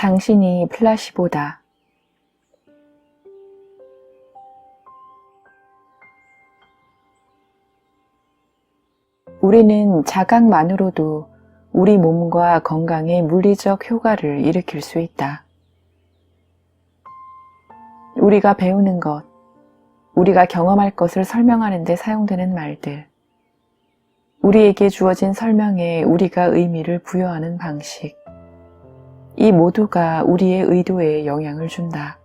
당신이 플라시보다. 우리는 자각만으로도 우리 몸과 건강에 물리적 효과를 일으킬 수 있다. 우리가 배우는 것, 우리가 경험할 것을 설명하는 데 사용되는 말들, 우리에게 주어진 설명에 우리가 의미를 부여하는 방식, 이 모두가 우리의 의도에 영향을 준다.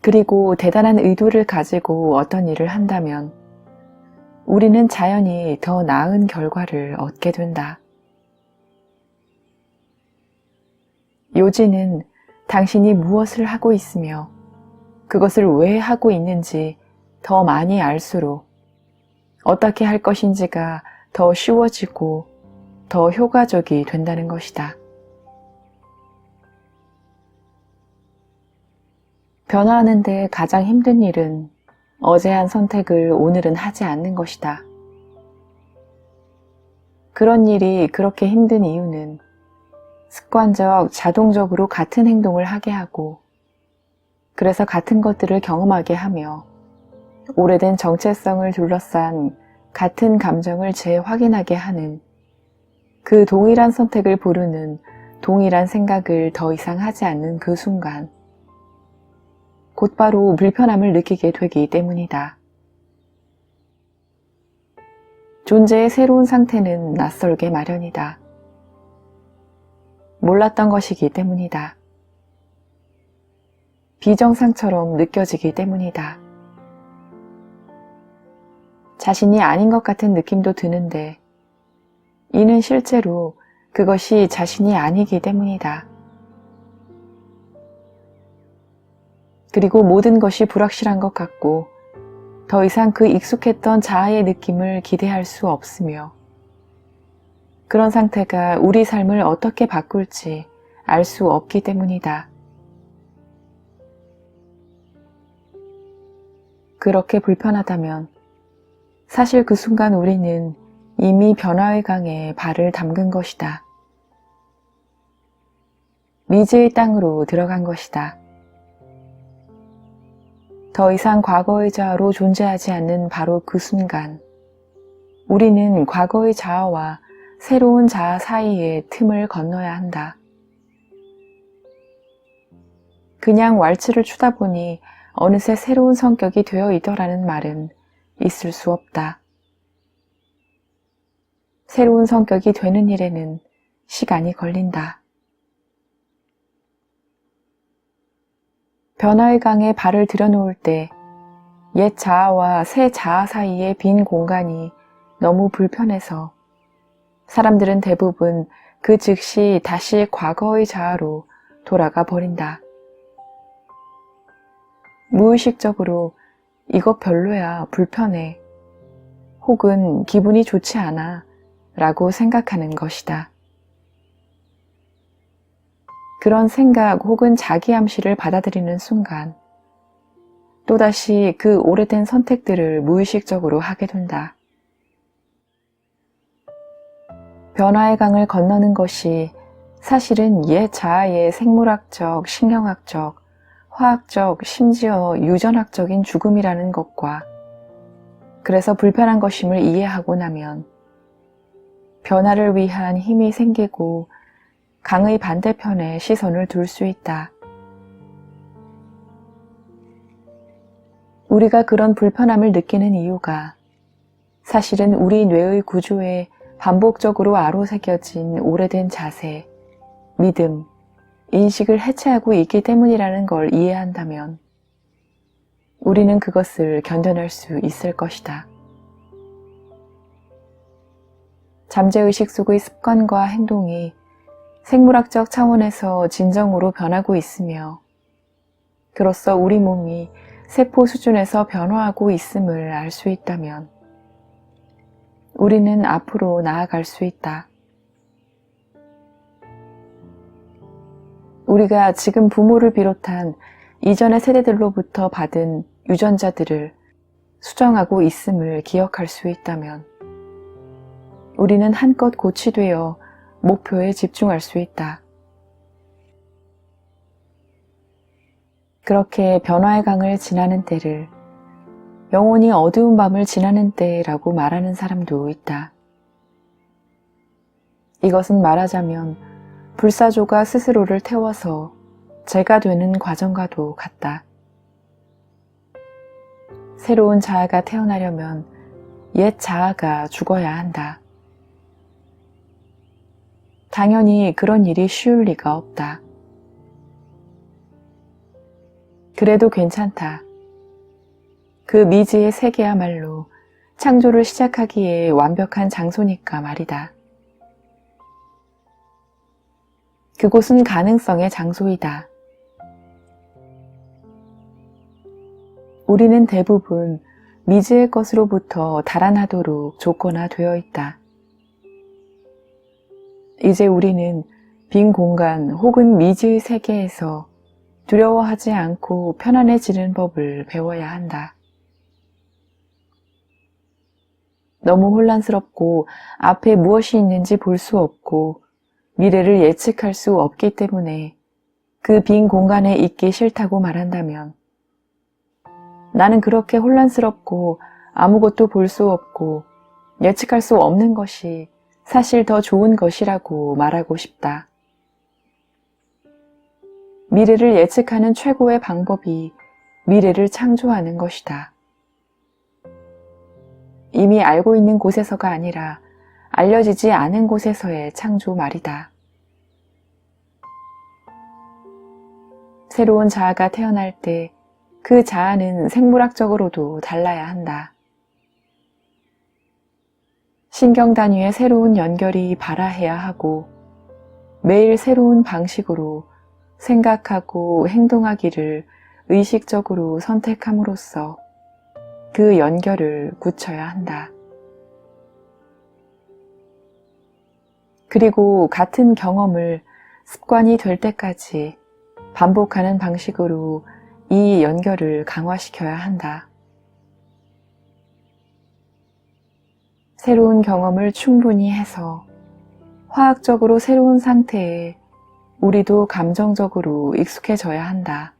그리고 대단한 의도를 가지고 어떤 일을 한다면 우리는 자연히 더 나은 결과를 얻게 된다. 요지는 당신이 무엇을 하고 있으며 그것을 왜 하고 있는지 더 많이 알수록 어떻게 할 것인지가 더 쉬워지고 더 효과적이 된다는 것이다. 변화하는데 가장 힘든 일은 어제 한 선택을 오늘은 하지 않는 것이다. 그런 일이 그렇게 힘든 이유는 습관적, 자동적으로 같은 행동을 하게 하고, 그래서 같은 것들을 경험하게 하며, 오래된 정체성을 둘러싼 같은 감정을 재확인하게 하는 그 동일한 선택을 부르는 동일한 생각을 더 이상 하지 않는 그 순간, 곧바로 불편함을 느끼게 되기 때문이다. 존재의 새로운 상태는 낯설게 마련이다. 몰랐던 것이기 때문이다. 비정상처럼 느껴지기 때문이다. 자신이 아닌 것 같은 느낌도 드는데 이는 실제로 그것이 자신이 아니기 때문이다. 그리고 모든 것이 불확실한 것 같고 더 이상 그 익숙했던 자아의 느낌을 기대할 수 없으며 그런 상태가 우리 삶을 어떻게 바꿀지 알 수 없기 때문이다. 그렇게 불편하다면 사실 그 순간 우리는 이미 변화의 강에 발을 담근 것이다. 미지의 땅으로 들어간 것이다. 더 이상 과거의 자아로 존재하지 않는 바로 그 순간, 우리는 과거의 자아와 새로운 자아 사이의 틈을 건너야 한다. 그냥 왈츠를 추다 보니 어느새 새로운 성격이 되어 있더라는 말은 있을 수 없다. 새로운 성격이 되는 일에는 시간이 걸린다. 변화의 강에 발을 들여놓을 때 옛 자아와 새 자아 사이의 빈 공간이 너무 불편해서 사람들은 대부분 그 즉시 다시 과거의 자아로 돌아가 버린다. 무의식적으로 이거 별로야, 불편해. 혹은 기분이 좋지 않아 라고 생각하는 것이다. 그런 생각 혹은 자기 암시를 받아들이는 순간 또다시 그 오래된 선택들을 무의식적으로 하게 된다. 변화의 강을 건너는 것이 사실은 옛 자아의 생물학적, 신경학적, 화학적, 심지어 유전학적인 죽음이라는 것과 그래서 불편한 것임을 이해하고 나면 변화를 위한 힘이 생기고 강의 반대편에 시선을 둘 수 있다. 우리가 그런 불편함을 느끼는 이유가 사실은 우리 뇌의 구조에 반복적으로 아로새겨진 오래된 자세, 믿음, 인식을 해체하고 있기 때문이라는 걸 이해한다면 우리는 그것을 견뎌낼 수 있을 것이다. 잠재의식 속의 습관과 행동이 생물학적 차원에서 진정으로 변하고 있으며 그로써 우리 몸이 세포 수준에서 변화하고 있음을 알 수 있다면 우리는 앞으로 나아갈 수 있다. 우리가 지금 부모를 비롯한 이전의 세대들로부터 받은 유전자들을 수정하고 있음을 기억할 수 있다면 우리는 한껏 고치되어 목표에 집중할 수 있다. 그렇게 변화의 강을 지나는 때를 영원히 어두운 밤을 지나는 때라고 말하는 사람도 있다. 이것은 말하자면 불사조가 스스로를 태워서 죄가 되는 과정과도 같다. 새로운 자아가 태어나려면 옛 자아가 죽어야 한다. 당연히 그런 일이 쉬울 리가 없다. 그래도 괜찮다. 그 미지의 세계야말로 창조를 시작하기에 완벽한 장소니까 말이다. 그곳은 가능성의 장소이다. 우리는 대부분 미지의 것으로부터 달아나도록 조건화되어 있다. 이제 우리는 빈 공간 혹은 미지의 세계에서 두려워하지 않고 편안해지는 법을 배워야 한다. 너무 혼란스럽고 앞에 무엇이 있는지 볼 수 없고 미래를 예측할 수 없기 때문에 그 빈 공간에 있기 싫다고 말한다면 나는 그렇게 혼란스럽고 아무것도 볼 수 없고 예측할 수 없는 것이 사실 더 좋은 것이라고 말하고 싶다. 미래를 예측하는 최고의 방법이 미래를 창조하는 것이다. 이미 알고 있는 곳에서가 아니라 알려지지 않은 곳에서의 창조 말이다. 새로운 자아가 태어날 때 그 자아는 생물학적으로도 달라야 한다. 신경 단위의 새로운 연결이 발화해야 하고 매일 새로운 방식으로 생각하고 행동하기를 의식적으로 선택함으로써 그 연결을 굳혀야 한다. 그리고 같은 경험을 습관이 될 때까지 반복하는 방식으로 이 연결을 강화시켜야 한다. 새로운 경험을 충분히 해서 화학적으로 새로운 상태에 우리도 감정적으로 익숙해져야 한다.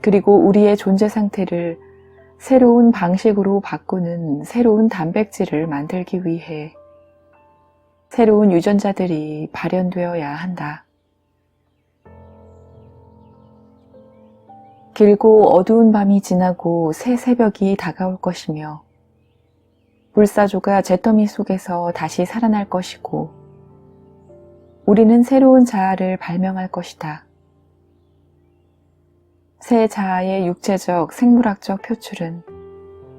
그리고 우리의 존재 상태를 새로운 방식으로 바꾸는 새로운 단백질을 만들기 위해 새로운 유전자들이 발현되어야 한다. 길고 어두운 밤이 지나고 새 새벽이 다가올 것이며 불사조가 잿더미 속에서 다시 살아날 것이고 우리는 새로운 자아를 발명할 것이다. 새 자아의 육체적 생물학적 표출은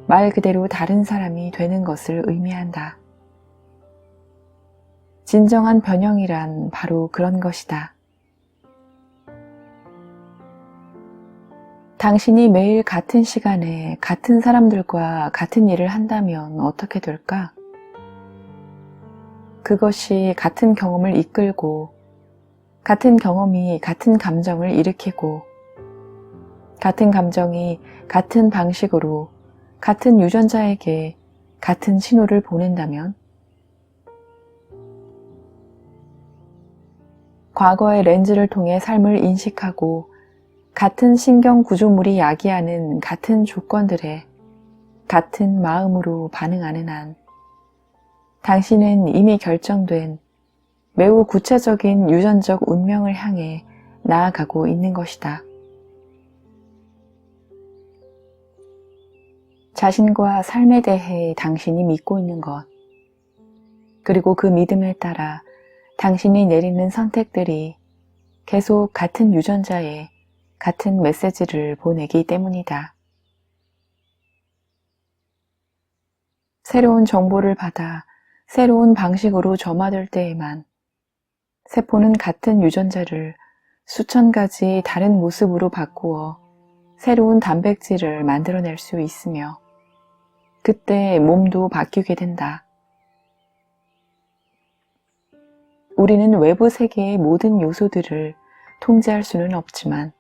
말 그대로 다른 사람이 되는 것을 의미한다. 진정한 변형이란 바로 그런 것이다. 당신이 매일 같은 시간에 같은 사람들과 같은 일을 한다면 어떻게 될까? 그것이 같은 경험을 이끌고, 같은 경험이 같은 감정을 일으키고, 같은 감정이 같은 방식으로 같은 유전자에게 같은 신호를 보낸다면, 과거의 렌즈를 통해 삶을 인식하고 같은 신경 구조물이 야기하는 같은 조건들에 같은 마음으로 반응하는 한 당신은 이미 결정된 매우 구체적인 유전적 운명을 향해 나아가고 있는 것이다. 자신과 삶에 대해 당신이 믿고 있는 것, 그리고 그 믿음에 따라 당신이 내리는 선택들이 계속 같은 유전자에 같은 메시지를 보내기 때문이다. 새로운 정보를 받아 새로운 방식으로 점화될 때에만 세포는 같은 유전자를 수천 가지 다른 모습으로 바꾸어 새로운 단백질을 만들어낼 수 있으며 그때 몸도 바뀌게 된다. 우리는 외부 세계의 모든 요소들을 통제할 수는 없지만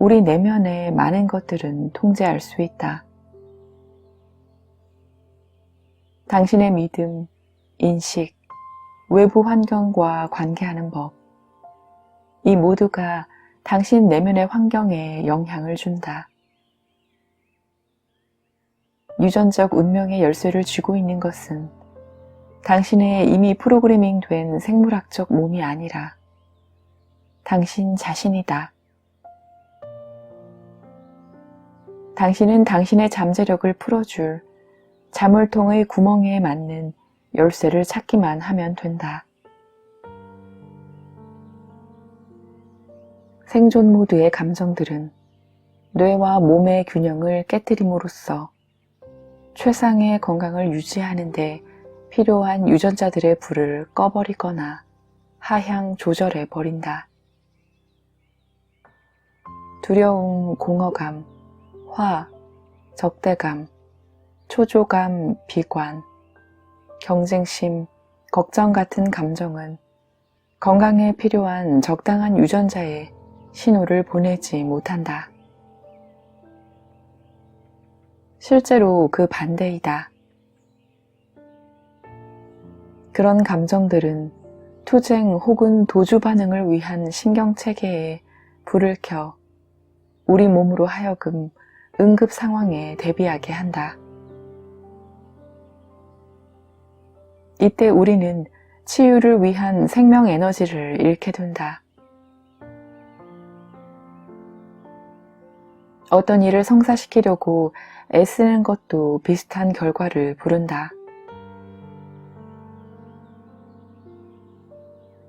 우리 내면의 많은 것들은 통제할 수 있다. 당신의 믿음, 인식, 외부 환경과 관계하는 법. 이 모두가 당신 내면의 환경에 영향을 준다. 유전적 운명의 열쇠를 쥐고 있는 것은 당신의 이미 프로그래밍 된 생물학적 몸이 아니라 당신 자신이다. 당신은 당신의 잠재력을 풀어줄 자물통의 구멍에 맞는 열쇠를 찾기만 하면 된다. 생존 모드의 감정들은 뇌와 몸의 균형을 깨뜨림으로써 최상의 건강을 유지하는데 필요한 유전자들의 불을 꺼버리거나 하향 조절해 버린다. 두려움, 공허감, 화, 적대감, 초조감, 비관, 경쟁심, 걱정 같은 감정은 건강에 필요한 적당한 유전자에 신호를 보내지 못한다. 실제로 그 반대이다. 그런 감정들은 투쟁 혹은 도주 반응을 위한 신경체계에 불을 켜 우리 몸으로 하여금 응급 상황에 대비하게 한다. 이때 우리는 치유를 위한 생명 에너지를 잃게 된다. 어떤 일을 성사시키려고 애쓰는 것도 비슷한 결과를 부른다.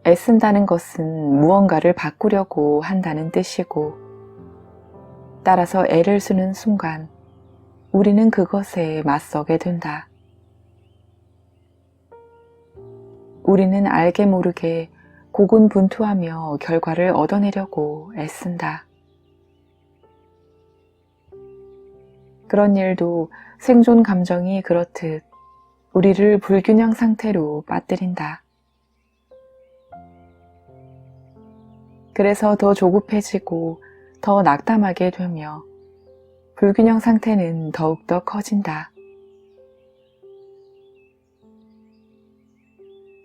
애쓴다는 것은 무언가를 바꾸려고 한다는 뜻이고, 따라서 애를 쓰는 순간 우리는 그것에 맞서게 된다. 우리는 알게 모르게 고군분투하며 결과를 얻어내려고 애쓴다. 그런 일도 생존 감정이 그렇듯 우리를 불균형 상태로 빠뜨린다. 그래서 더 조급해지고 더 낙담하게 되며 불균형 상태는 더욱더 커진다.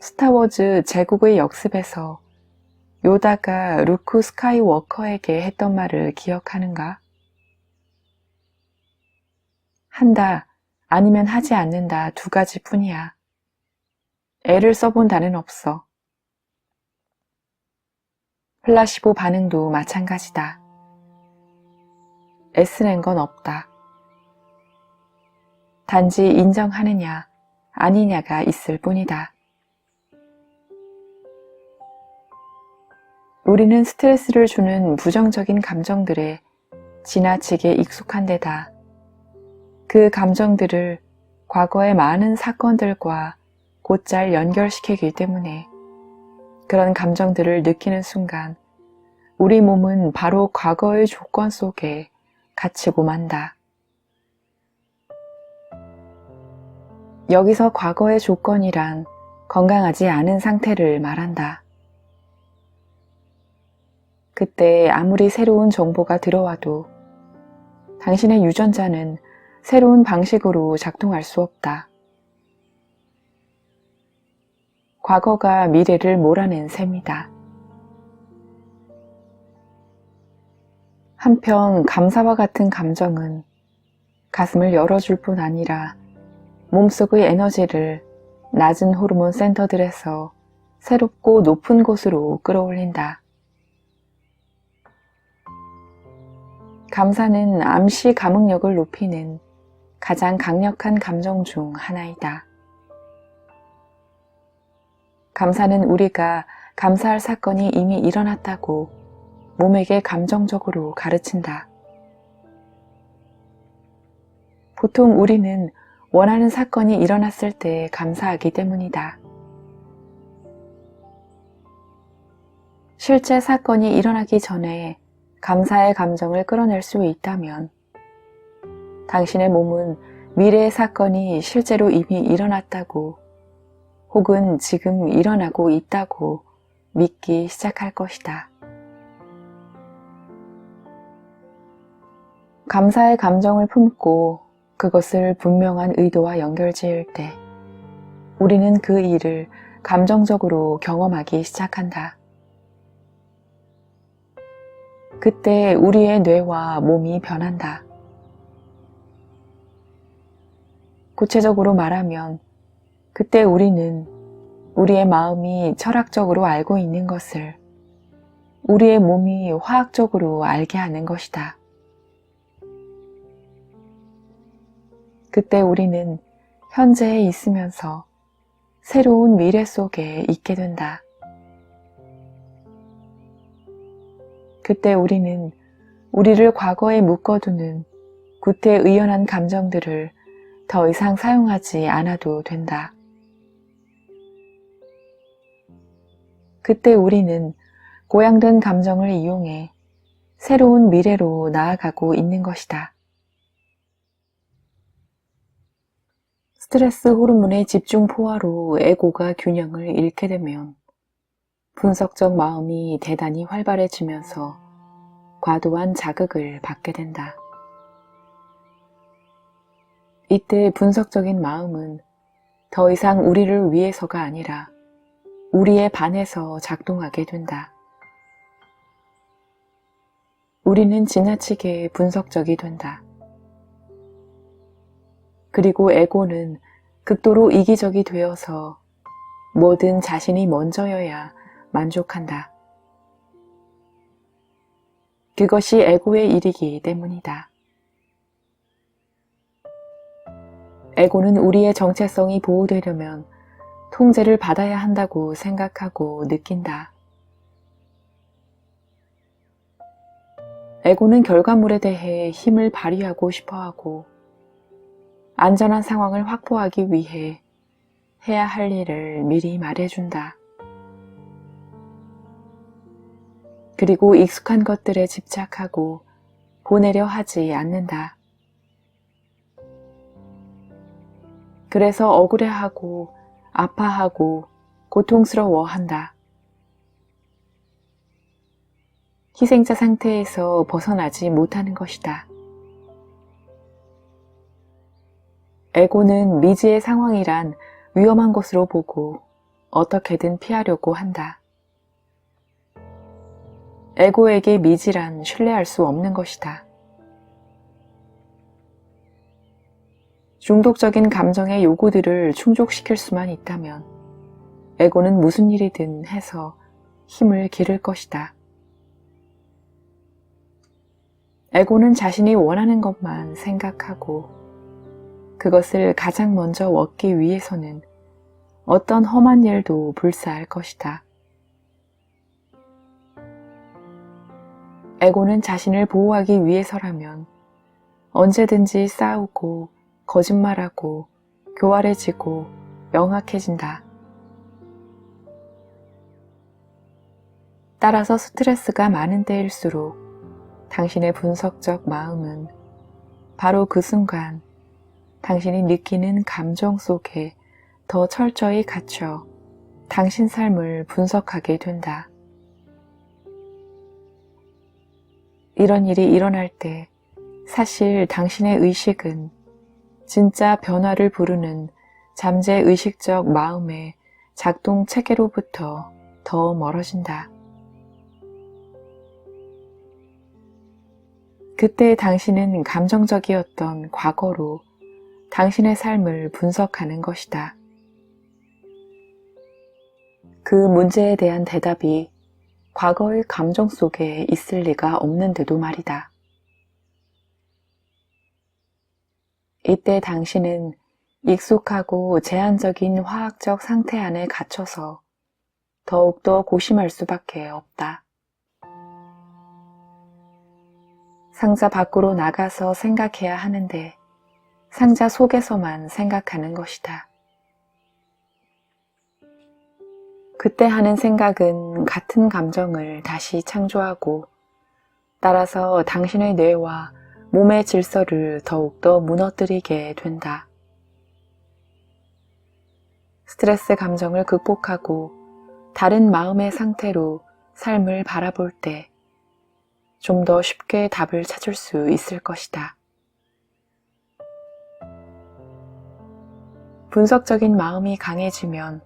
스타워즈 제국의 역습에서 요다가 루크 스카이워커에게 했던 말을 기억하는가? 한다, 아니면 하지 않는다 두 가지 뿐이야. 애를 써본 다는 없어. 플라시보 반응도 마찬가지다. 애쓰는 건 없다. 단지 인정하느냐, 아니냐가 있을 뿐이다. 우리는 스트레스를 주는 부정적인 감정들에 지나치게 익숙한 데다 그 감정들을 과거의 많은 사건들과 곧잘 연결시키기 때문에 그런 감정들을 느끼는 순간 우리 몸은 바로 과거의 조건 속에 갇히고 만다. 여기서 과거의 조건이란 건강하지 않은 상태를 말한다. 그때 아무리 새로운 정보가 들어와도 당신의 유전자는 새로운 방식으로 작동할 수 없다. 과거가 미래를 몰아낸 셈이다. 한편 감사와 같은 감정은 가슴을 열어줄 뿐 아니라 몸속의 에너지를 낮은 호르몬 센터들에서 새롭고 높은 곳으로 끌어올린다. 감사는 암시 감흥력을 높이는 가장 강력한 감정 중 하나이다. 감사는 우리가 감사할 사건이 이미 일어났다고 몸에게 감정적으로 가르친다. 보통 우리는 원하는 사건이 일어났을 때 감사하기 때문이다. 실제 사건이 일어나기 전에 감사의 감정을 끌어낼 수 있다면 당신의 몸은 미래의 사건이 실제로 이미 일어났다고 혹은 지금 일어나고 있다고 믿기 시작할 것이다. 감사의 감정을 품고 그것을 분명한 의도와 연결 지을 때 우리는 그 일을 감정적으로 경험하기 시작한다. 그때 우리의 뇌와 몸이 변한다. 구체적으로 말하면 그때 우리는 우리의 마음이 철학적으로 알고 있는 것을 우리의 몸이 화학적으로 알게 하는 것이다. 그때 우리는 현재에 있으면서 새로운 미래 속에 있게 된다. 그때 우리는 우리를 과거에 묶어두는 구태의연한 감정들을 더 이상 사용하지 않아도 된다. 그때 우리는 고양된 감정을 이용해 새로운 미래로 나아가고 있는 것이다. 스트레스 호르몬의 집중 포화로 에고가 균형을 잃게 되면 분석적 마음이 대단히 활발해지면서 과도한 자극을 받게 된다. 이때 분석적인 마음은 더 이상 우리를 위해서가 아니라 우리에 반해서 작동하게 된다. 우리는 지나치게 분석적이 된다. 그리고 에고는 극도로 이기적이 되어서 뭐든 자신이 먼저여야 만족한다. 그것이 에고의 일이기 때문이다. 에고는 우리의 정체성이 보호되려면 통제를 받아야 한다고 생각하고 느낀다. 에고는 결과물에 대해 힘을 발휘하고 싶어 하고 안전한 상황을 확보하기 위해 해야 할 일을 미리 말해준다. 그리고 익숙한 것들에 집착하고 보내려 하지 않는다. 그래서 억울해하고 아파하고 고통스러워한다. 희생자 상태에서 벗어나지 못하는 것이다. 에고는 미지의 상황이란 위험한 것으로 보고 어떻게든 피하려고 한다. 에고에게 미지란 신뢰할 수 없는 것이다. 중독적인 감정의 요구들을 충족시킬 수만 있다면 에고는 무슨 일이든 해서 힘을 기를 것이다. 에고는 자신이 원하는 것만 생각하고 그것을 가장 먼저 얻기 위해서는 어떤 험한 일도 불사할 것이다. 에고는 자신을 보호하기 위해서라면 언제든지 싸우고 거짓말하고 교활해지고 명확해진다. 따라서 스트레스가 많은 때일수록 당신의 분석적 마음은 바로 그 순간 당신이 느끼는 감정 속에 더 철저히 갇혀 당신 삶을 분석하게 된다. 이런 일이 일어날 때 사실 당신의 의식은 진짜 변화를 부르는 잠재 의식적 마음의 작동 체계로부터 더 멀어진다. 그때 당신은 감정적이었던 과거로 당신의 삶을 분석하는 것이다. 그 문제에 대한 대답이 과거의 감정 속에 있을 리가 없는데도 말이다. 이때 당신은 익숙하고 제한적인 화학적 상태 안에 갇혀서 더욱더 고심할 수밖에 없다. 상자 밖으로 나가서 생각해야 하는데 상자 속에서만 생각하는 것이다. 그때 하는 생각은 같은 감정을 다시 창조하고 따라서 당신의 뇌와 몸의 질서를 더욱더 무너뜨리게 된다. 스트레스 감정을 극복하고 다른 마음의 상태로 삶을 바라볼 때 좀 더 쉽게 답을 찾을 수 있을 것이다. 분석적인 마음이 강해지면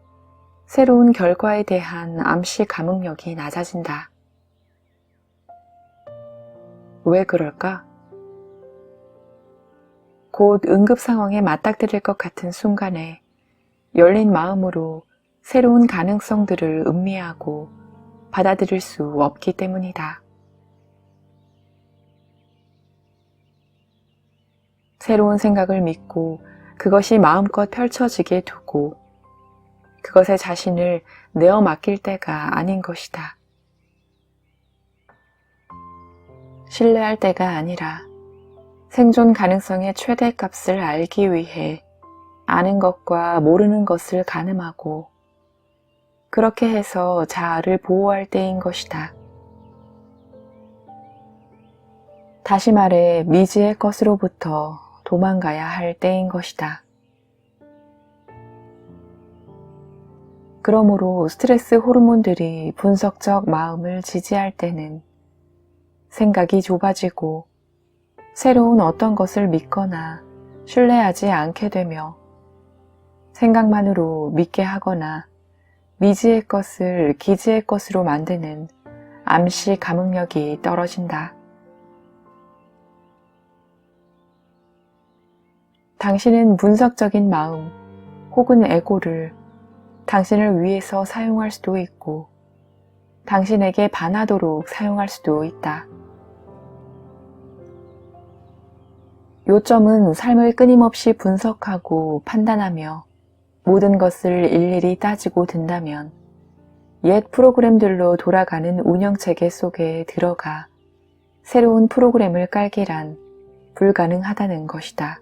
새로운 결과에 대한 암시 감흥력이 낮아진다. 왜 그럴까? 곧 응급 상황에 맞닥뜨릴 것 같은 순간에 열린 마음으로 새로운 가능성들을 음미하고 받아들일 수 없기 때문이다. 새로운 생각을 믿고 그것이 마음껏 펼쳐지게 두고 그것에 자신을 내어 맡길 때가 아닌 것이다. 신뢰할 때가 아니라 생존 가능성의 최대 값을 알기 위해 아는 것과 모르는 것을 가늠하고 그렇게 해서 자아를 보호할 때인 것이다. 다시 말해 미지의 것으로부터 도망가야 할 때인 것이다. 그러므로 스트레스 호르몬들이 분석적 마음을 지지할 때는 생각이 좁아지고 새로운 어떤 것을 믿거나 신뢰하지 않게 되며 생각만으로 믿게 하거나 미지의 것을 기지의 것으로 만드는 암시 감흥력이 떨어진다. 당신은 분석적인 마음 혹은 에고를 당신을 위해서 사용할 수도 있고 당신에게 반하도록 사용할 수도 있다. 요점은 삶을 끊임없이 분석하고 판단하며 모든 것을 일일이 따지고 든다면 옛 프로그램들로 돌아가는 운영체계 속에 들어가 새로운 프로그램을 깔기란 불가능하다는 것이다.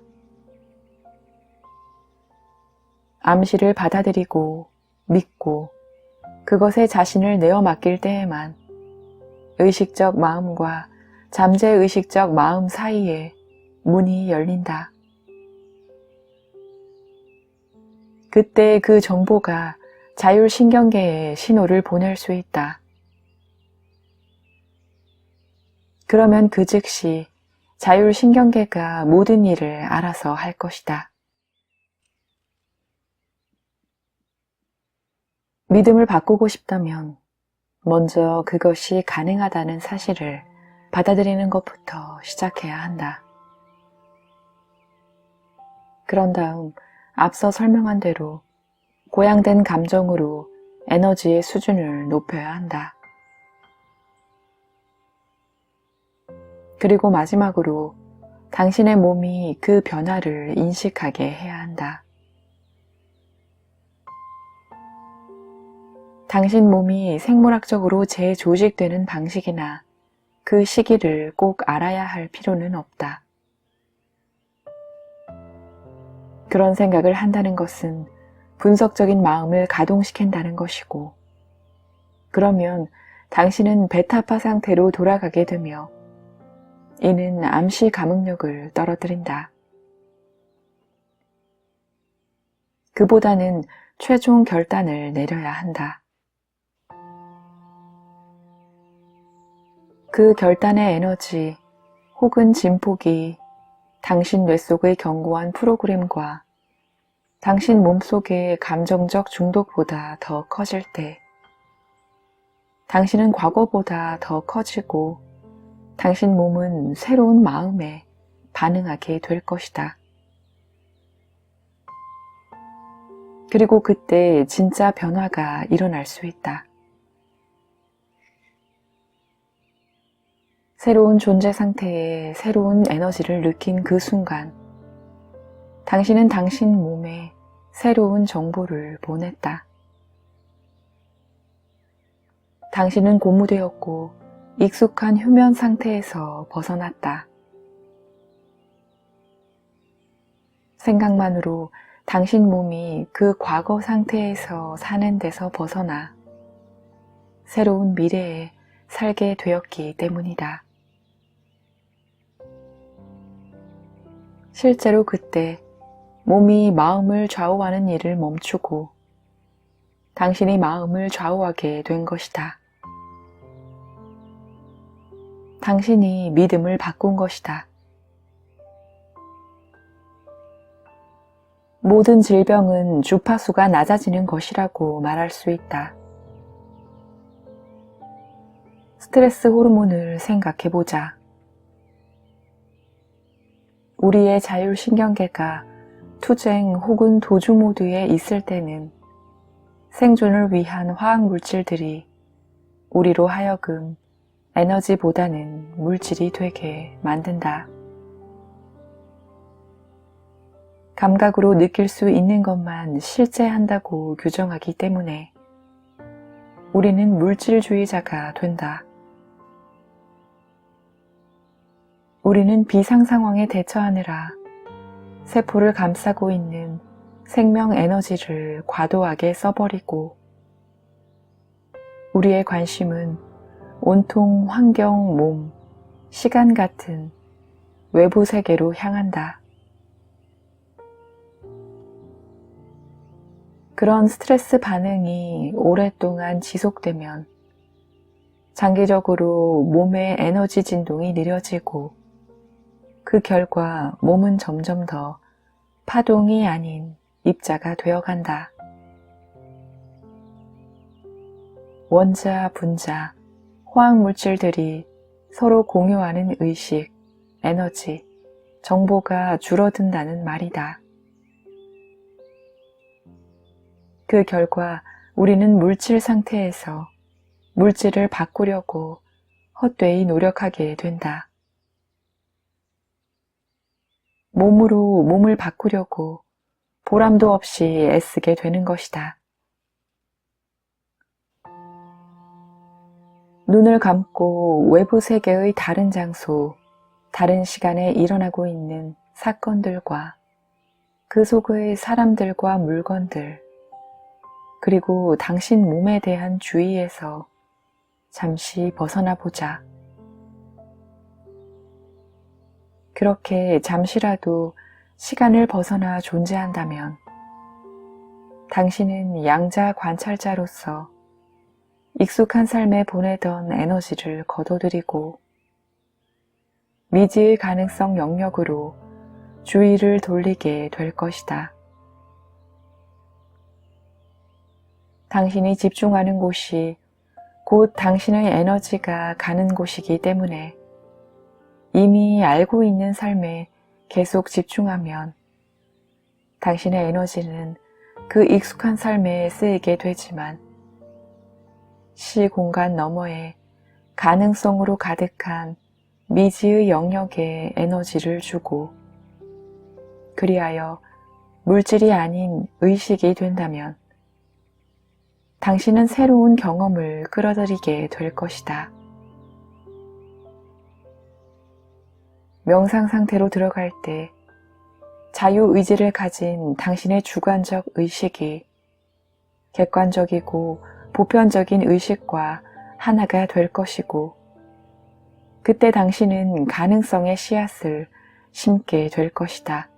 암시를 받아들이고 믿고 그것에 자신을 내어 맡길 때에만 의식적 마음과 잠재의식적 마음 사이에 문이 열린다. 그때 그 정보가 자율신경계에 신호를 보낼 수 있다. 그러면 그 즉시 자율신경계가 모든 일을 알아서 할 것이다. 믿음을 바꾸고 싶다면 먼저 그것이 가능하다는 사실을 받아들이는 것부터 시작해야 한다. 그런 다음 앞서 설명한 대로 고양된 감정으로 에너지의 수준을 높여야 한다. 그리고 마지막으로 당신의 몸이 그 변화를 인식하게 해야 한다. 당신 몸이 생물학적으로 재조직되는 방식이나 그 시기를 꼭 알아야 할 필요는 없다. 그런 생각을 한다는 것은 분석적인 마음을 가동시킨다는 것이고, 그러면 당신은 베타파 상태로 돌아가게 되며, 이는 암시 감흥력을 떨어뜨린다. 그보다는 최종 결단을 내려야 한다. 그 결단의 에너지 혹은 진폭이 당신 뇌 속의 견고한 프로그램과 당신 몸 속의 감정적 중독보다 더 커질 때 당신은 과거보다 더 커지고 당신 몸은 새로운 마음에 반응하게 될 것이다. 그리고 그때 진짜 변화가 일어날 수 있다. 새로운 존재 상태에 새로운 에너지를 느낀 그 순간, 당신은 당신 몸에 새로운 정보를 보냈다. 당신은 고무되었고 익숙한 휴면 상태에서 벗어났다. 생각만으로 당신 몸이 그 과거 상태에서 사는 데서 벗어나 새로운 미래에 살게 되었기 때문이다. 실제로 그때 몸이 마음을 좌우하는 일을 멈추고 당신이 마음을 좌우하게 된 것이다. 당신이 믿음을 바꾼 것이다. 모든 질병은 주파수가 낮아지는 것이라고 말할 수 있다. 스트레스 호르몬을 생각해 보자. 우리의 자율신경계가 투쟁 혹은 도주 모드에 있을 때는 생존을 위한 화학 물질들이 우리로 하여금 에너지보다는 물질이 되게 만든다. 감각으로 느낄 수 있는 것만 실제 한다고 규정하기 때문에 우리는 물질주의자가 된다. 우리는 비상 상황에 대처하느라 세포를 감싸고 있는 생명 에너지를 과도하게 써버리고 우리의 관심은 온통 환경, 몸, 시간 같은 외부 세계로 향한다. 그런 스트레스 반응이 오랫동안 지속되면 장기적으로 몸의 에너지 진동이 느려지고 그 결과 몸은 점점 더 파동이 아닌 입자가 되어간다. 원자, 분자, 화학물질들이 서로 공유하는 의식, 에너지, 정보가 줄어든다는 말이다. 그 결과 우리는 물질 상태에서 물질을 바꾸려고 헛되이 노력하게 된다. 몸으로 몸을 바꾸려고 보람도 없이 애쓰게 되는 것이다. 눈을 감고 외부 세계의 다른 장소, 다른 시간에 일어나고 있는 사건들과 그 속의 사람들과 물건들, 그리고 당신 몸에 대한 주의에서 잠시 벗어나 보자. 그렇게 잠시라도 시간을 벗어나 존재한다면 당신은 양자 관찰자로서 익숙한 삶에 보내던 에너지를 거둬들이고 미지의 가능성 영역으로 주의를 돌리게 될 것이다. 당신이 집중하는 곳이 곧 당신의 에너지가 가는 곳이기 때문에 이미 알고 있는 삶에 계속 집중하면 당신의 에너지는 그 익숙한 삶에 쓰이게 되지만 시 공간 너머에 가능성으로 가득한 미지의 영역에 에너지를 주고 그리하여 물질이 아닌 의식이 된다면 당신은 새로운 경험을 끌어들이게 될 것이다. 명상 상태로 들어갈 때 자유의지를 가진 당신의 주관적 의식이 객관적이고 보편적인 의식과 하나가 될 것이고 그때 당신은 가능성의 씨앗을 심게 될 것이다.